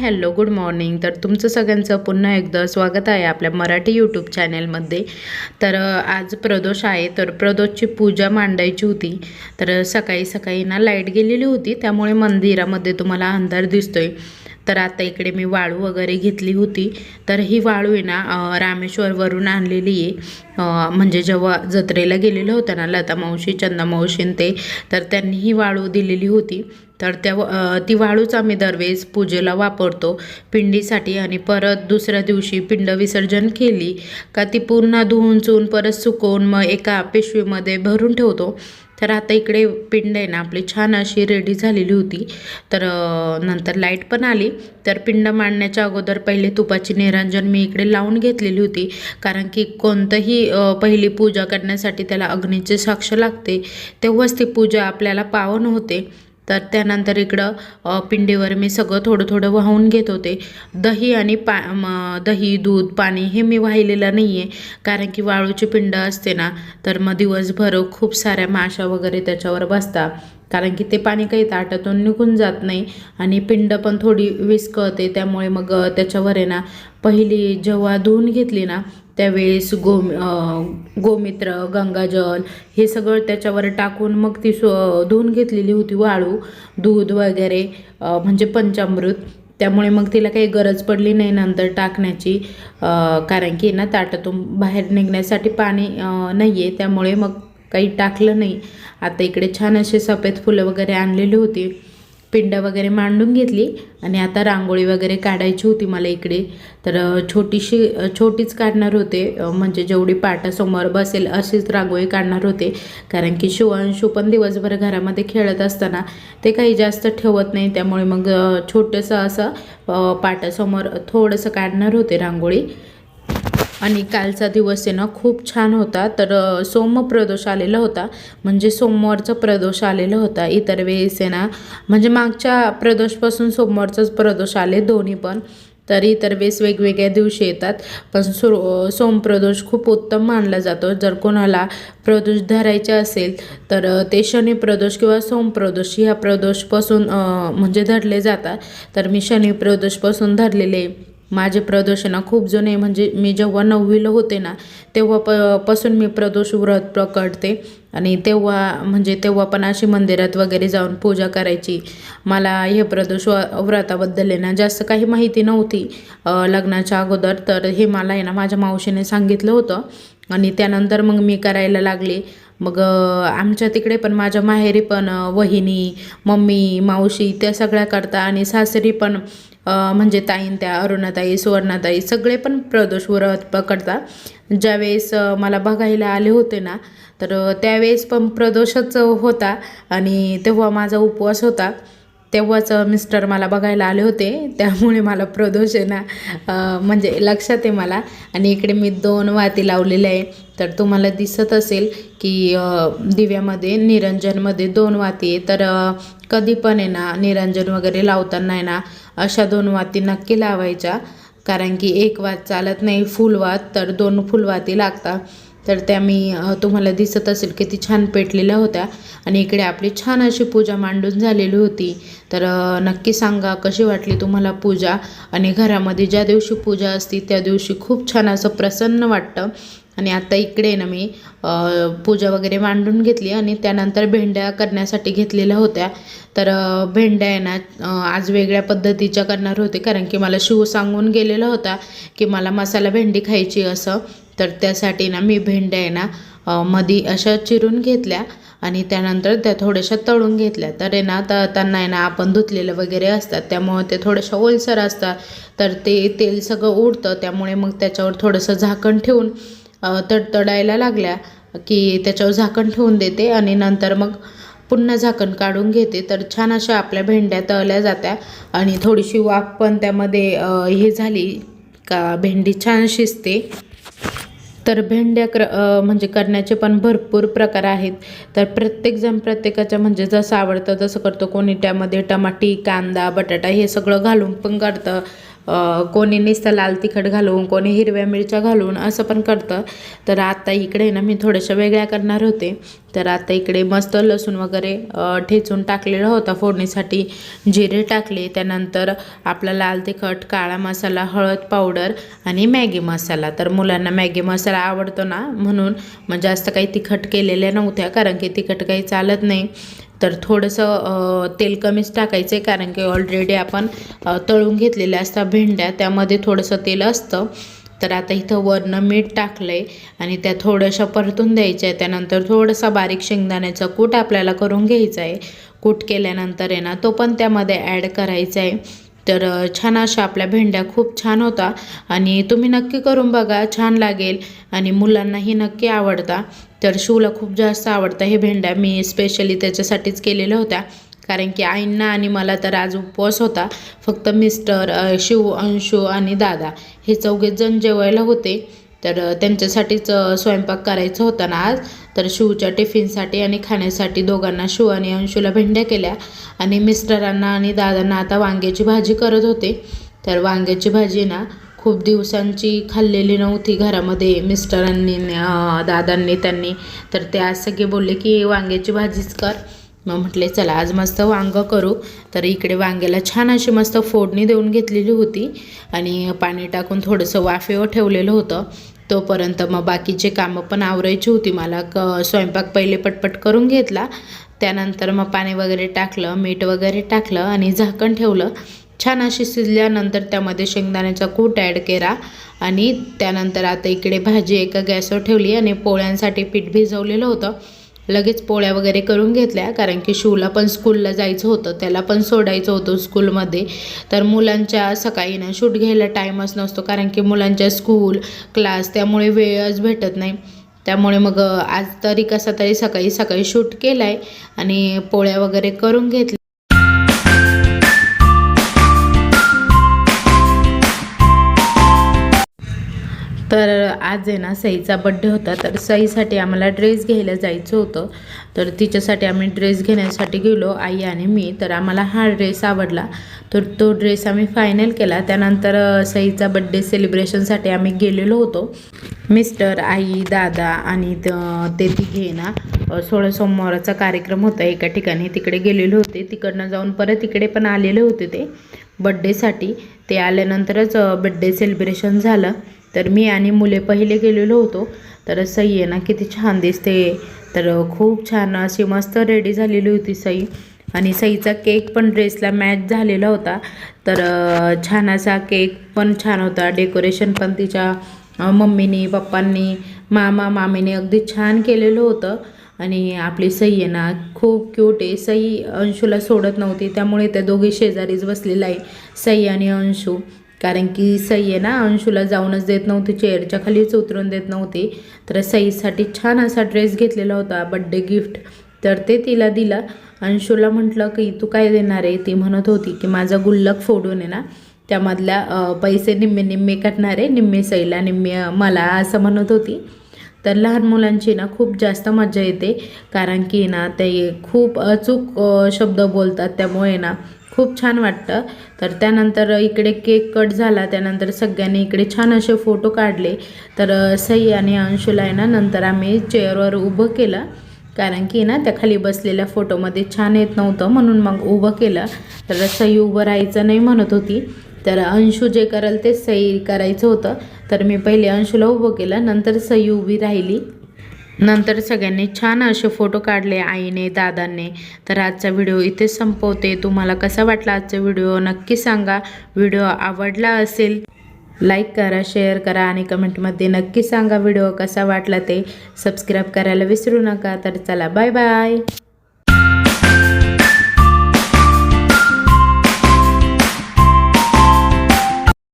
Hello good morning. तर तुमचं सगळ्यांचं पुन्हा एकदा स्वागत आहे आपल्या मराठी यूट्यूब चॅनेलमध्ये. तर आज प्रदोष आहे. तर प्रदोषची पूजा मांडायची होती. तर सकाळी सकाळी ना लाइट गेलेली होती. त्यामुळे मंदिरामध्ये तुम्हाला अंधार दिसतोय. तर आता इकडे मी वाळू वगैरे घेतली होती. तर ही वाळू आहे ना रामेश्वरवरून आणलेली आहे. म्हणजे जेव्हा जत्रेला गेलेलं होतं ना लता मावशी चंदा मावशीन ते तर त्यांनी ही वाळू दिलेली होती. तर त्या ती वाळूच आम्ही दरवेळेस पूजेला वापरतो पिंडीसाठी आणि परत दुसऱ्या दिवशी पिंड विसर्जन केली का ती पूर्ण धुवून चुवून परत सुकवून मग एका पिशवीमध्ये भरून ठेवतो. तर आता इकडे पिंड आहे ना आपली छान अशी रेडी झालेली होती. तर नंतर लाइट पण आली. तर पिंड मांडण्याच्या अगोदर पहिले तुपाची निरांजन मी इकडे लावून घेतलेली होती. कारण की कोणतंही पहिली पूजा करण्यासाठी त्याला अग्नीची साक्ष लागते. तेव्हाच ती पूजा आपल्याला पावन होते. तर त्यानंतर इकडं पिंडीवर मी सगळं थोडं थोडं वाहून घेत होते. दही आणि पा दही दूध पाणी हे मी वाहिलेलं नाही आहे कारण की वाळूची पिंड असते ना तर मग दिवसभर खूप साऱ्या माशा वगैरे त्याच्यावर बसतात. कारण की ते पाणी काही ताटातून निघून जात नाही आणि पिंड पण थोडी विस्कळते. त्यामुळे मग त्याच्यावर आहे ना पहिली जेव्हा धुवून घेतली ना त्यावेळेस गो गोमित्र गंगाजल हे सगळं त्याच्यावर टाकून मग ती सो धुवून घेतलेली होती वाळू दूध वगैरे म्हणजे पंचामृत. त्यामुळे मग तिला काही गरज पडली नाही नंतर टाकण्याची कारण की ना ताटातून बाहेर निघण्यासाठी पाणी नाही आहे त्यामुळे मग काही टाकलं नाही. आता इकडे छान असे सफेद फुलं वगैरे आणलेली होती. पिंड वगैरे मांडून घेतली आणि आता रांगोळी वगैरे काढायची होती मला इकडे. तर छोटीशी छोटीच काढणार होते. म्हणजे जेवढी पाटासमोर बसेल अशीच रांगोळी काढणार होते. कारण की शिवांशू पण दिवसभर घरामध्ये खेळत असताना ते काही जास्त ठेवत नाही. त्यामुळे मग छोटंसं असं पाटासमोर थोडंसं काढणार होते रांगोळी. आणि कालचा दिवस आहे ना खूप छान होता. तर सोमप्रदोष आलेला होता. म्हणजे सोमवारचा प्रदोष आलेला होता. इतर वेळेस आहे ना म्हणजे मागच्या प्रदोषपासून सोमवारचाच प्रदोष आले दोन्ही पण. तर इतर वेळेस वेगवेगळ्या दिवशी येतात. पण सो सोमप्रदोष खूप उत्तम मानला जातो. जर कोणाला प्रदोष धरायचे असेल तर ते शनी प्रदोष किंवा सोमप्रदोष ह्या प्रदोषपासून म्हणजे धरले जातात. तर मी शनी प्रदोषपासून धरलेले. माझे प्रदोष ना खूप जुने म्हणजे मी जेव्हा नववीला होते ना तेव्हा प पासून मी प्रदोष व्रत प्रकटते आणि तेव्हा म्हणजे तेव्हा पण अशी मंदिरात वगैरे जाऊन पूजा करायची. मला हे प्रदोष व- व्रताबद्दल आहे ना जास्त काही माहिती नव्हती लग्नाच्या अगोदर. तर हे मला आहे ना माझ्या मावशीने सांगितलं होतं. आणि त्यानंतर मग मी करायला लागले. मग आमच्या तिकडे पण माझ्या माहेरी पण वहिनी मम्मी मावशी त्या सगळ्या करता आणि सासरी पण म्हणजे ताईन त्या अरुणाताई सुवर्णाताई सगळे पण प्रदोष व्रत पकडतात. ज्यावेळेस मला बघायला आले होते ना तर त्यावेळेस पण प्रदोषच होता आणि तेव्हा माझा उपवास होता. तेव्हाच मिस्टर मला बघायला आले होते. त्यामुळे मला प्रदोष आहे ना म्हणजे लक्षात आहे मला. आणि इकडे मी दोन वाती लावलेल्या आहे. तर तुम्हाला दिसत असेल की दिव्यामध्ये निरंजनमध्ये दोन वाती आहे. तर कधी पण आहे ना निरंजन वगैरे लावताना आहे ना अशा दोन वाती नक्की लावायच्या. कारण की एक वात चालत नाही फुलवात तर दोन फुलवाती लागतात तर त्या मी तुम्हाला दिसत असेल किती छान पेटलेल्या होत्या. आणि इकडे आपली छान अशी पूजा मांडून झालेली होती. तर नक्की सांगा कशी वाटली तुम्हाला पूजा? आणि घरामध्ये ज्या दिवशी पूजा असती त्या दिवशी खूप छान असं प्रसन्न वाटतं. आणि आता इकडे ना मी पूजा वगैरे मांडून घेतली आणि त्यानंतर भेंड्या करण्यासाठी घेतलेल्या होत्या. तर भेंड्या आहे ना आज वेगळ्या पद्धतीच्या करणार होते. कारण की मला शिव सांगून गेलेला होता की मला मसाला भेंडी खायची असं. तर त्यासाठी ना मी भेंड्या आहे ना मधी अशा चिरून घेतल्या आणि त्यानंतर त्या थोड्याशा तळून घेतल्या. तर आहे ना त्यांना आहे ना आपण धुतलेलं वगैरे असतात. त्यामुळे ते थोडंसं ओलसर असतात तर ते तेल सगळं उडतं. त्यामुळे मग त्याच्यावर थोडंसं झाकण ठेवून तडतडायला लागल्या की त्याच्यावर झाकण ठेवून देते आणि नंतर मग पुन्हा झाकण काढून घेते. तर छान अशा आपल्या भेंड्या तळल्या जात्या आणि थोडीशी वाफ पण त्यामध्ये हे झाली का भेंडी छान शिजते. तर भेंड्या क्र म्हणजे करण्याचे पण भरपूर प्रकार आहेत. तर प्रत्येकजण प्रत्येकाच्या म्हणजे जसं आवडतं तसं करतो. कोणी त्यामध्ये टमाटी कांदा बटाटा हे सगळं घालून पण करतं. कोणी नुसतं लाल तिखट घालून कोणी हिरव्या मिरच्या घालून असं पण करतं. तर आता इकडे ना मी थोड्याशा वेगळ्या करणार होते. तर आता इकडे मस्त लसूण वगैरे ठेचून टाकलेला होता फोडणीसाठी. जिरे टाकले त्यानंतर आपला लाल तिखट काळा मसाला हळद पावडर आणि मॅगी मसाला. तर मुलांना मॅगी मसाला आवडतो ना म्हणून मग जास्त काही तिखट केलेल्या नव्हत्या कारण की तिखट काही चालत नाही. तर थोडंसं तेल कमीच टाकायचं आहे कारण की ऑलरेडी आपण तळून घेतलेल्या असतात भेंड्या त्यामध्ये थोडंसं तेल असतं. तर आता इथं वरनं मीठ टाकलं आहे आणि त्या थोड्याशा परतून द्यायच्या आहे त्यानंतर थोडासा बारीक शेंगदाण्याचा कूट आपल्याला करून घ्यायचा आहे कूट केल्यानंतर आहे ना तो पण त्यामध्ये ॲड करायचा आहे तर छान अशा आपल्या भेंड्या खूप छान होता आणि तुम्ही नक्की करून बघा छान लागेल आणि मुलांनाही नक्की आवडता. तर शिवला खूप जास्त आवडतं हे भेंड्या. मी स्पेशली त्याच्यासाठीच केलेल्या होत्या. कारण की आईंना आणि मला तर आज उपवास होता. फक्त मिस्टर शिव अंशू आणि दादा हे चौघेच जण जेवायला होते. तर त्यांच्यासाठीच स्वयंपाक करायचा होता ना आज. तर शिवच्या टिफिनसाठी आणि खाण्यासाठी दोघांना शिव आणि अंशूला भेंड्या केल्या. आणि मिस्टरांना आणि दादांना आता वांग्याची भाजी करत होते. तर वांग्याची भाजी ना खूप दिवसांची खाल्लेली नव्हती घरामध्ये. मिस्टरांनी दादांनी त्यांनी. तर ते आज सगळे बोलले की वांग्याची भाजीच कर. मग म्हटले चला आज मस्त वांगं करू. तर इकडे वांग्याला छान अशी मस्त फोडणी देऊन घेतलेली होती. आणि पाणी टाकून थोडंसं वाफेवर ठेवलेलं होतं. तोपर्यंत मग बाकीचे कामं पण आवरायची होती. मला क स्वयंपाक पहिले पटपट करून घेतला. त्यानंतर मग पाणी वगैरे टाकलं मीठ वगैरे टाकलं आणि झाकण ठेवलं. छान अशी शिजल्यानंतर त्यामध्ये शेंगदाण्याचा कूट ॲड केला आणि त्यानंतर आता इकडे भाजी एका गॅसवर ठेवली आणि पोळ्यांसाठी पीठ भिजवलेलं होतं. लगेच पोळ्या वगैरे करून घेतल्या कारण की शिवला पण स्कूलला जायचं होतं त्याला पण सोडायचं होतं स्कूलमध्ये तर मुलांच्या सकाळी ना शूट घ्यायला टाईमच नसतो कारण की मुलांच्या स्कूल क्लास त्यामुळे वेळच भेटत नाही. त्यामुळे मग आज तरी कसा तरी सकाळी सकाळी शूट केला आहे आणि पोळ्या वगैरे करून घेतल्या. तर आज आहे ना सईचा बड्डे होता. तर सईसाठी आम्हाला ड्रेस घ्यायला जायचं होतं. तर तिच्यासाठी आम्ही ड्रेस घेण्यासाठी गेलो आई आणि मी. तर आम्हाला हा ड्रेस आवडला. तर तो ड्रेस आम्ही फायनल केला. त्यानंतर सईचा बड्डे सेलिब्रेशनसाठी आम्ही गेलेलो होतो. मिस्टर आई दादा आणि त- ते तिघे ना सोळा सोमवाराचा कार्यक्रम होता. एका ठिकाणी तिकडे गेलेले होते. तिकडनं जाऊन परत इकडे पण आलेले होते ते बड्डेसाठी ते आल्यानंतरच बड्डे सेलिब्रेशन झालं. तर मी आणि मुले पहिले गेलेलो होतो. तर सई आहे ना किती छान दिसते. तर खूप छान अशी मस्त रेडी झालेली होती सई. आणि सईचा केक पण ड्रेसला मॅच झालेला होता. तर छान असा केक पण छान होता. डेकोरेशन पण तिच्या मम्मीनी पप्पांनी मामा मामीने अगदी छान केलेलं होतं. आणि आपली सई आहे ना खूप क्यूट आहे. सई अंशूला सोडत नव्हती त्यामुळे त्या दोघी शेजारीच बसलेला आहे. सई आणि अंशू. कारण की सई आहे ना अंशूला जाऊनच देत नव्हती चेअरच्या खालीच उतरून देत नव्हती. तर सईसाठी छान असा ड्रेस घेतलेला होता बड्डे गिफ्ट. तर ते तिला दिलं. अंशूला म्हटलं की तू काय देणार आहे? ती म्हणत होती की माझा गुल्लक फोडून आहे ना त्यामधल्या पैसे निम्मे निम्मे काढणार आहे निम्मे सईला निम्मे मला असं म्हणत होती. तर लहान मुलांची ना खूप जास्त मजा येते. कारण की ना ते खूप अचूक शब्द बोलतात त्यामुळे ना खूप छान वाटतं. तर त्यानंतर इकडे केक कट झाला त्यानंतर सगळ्यांनी इकडे छान असे फोटो काढले. तर सई आणि अंशुला आहे ना नंतर आम्ही चेअरवर उभं केलं. कारण की ना त्या खाली बसलेल्या फोटोमध्ये छान येत नव्हतं म्हणून मग उभं केलं. तर सई उभं राहायचं नाही म्हणत होती. तर अंशू जे करेल ते सई करायचं होतं. तर मी पहिले अंशूला उभं केलं नंतर सई उभी राहिली. नंतर सगळ्यांनी छान असे फोटो काढले आईने दादांनी. तर आजचा व्हिडिओ इथेच संपवते. तुम्हाला कसा वाटला आजचा व्हिडिओ नक्की सांगा. व्हिडिओ आवडला असेल लाईक करा शेअर करा आणि कमेंटमध्ये नक्की सांगा व्हिडिओ कसा वाटला ते. सबस्क्राईब करायला विसरू नका. तर चला बाय बाय.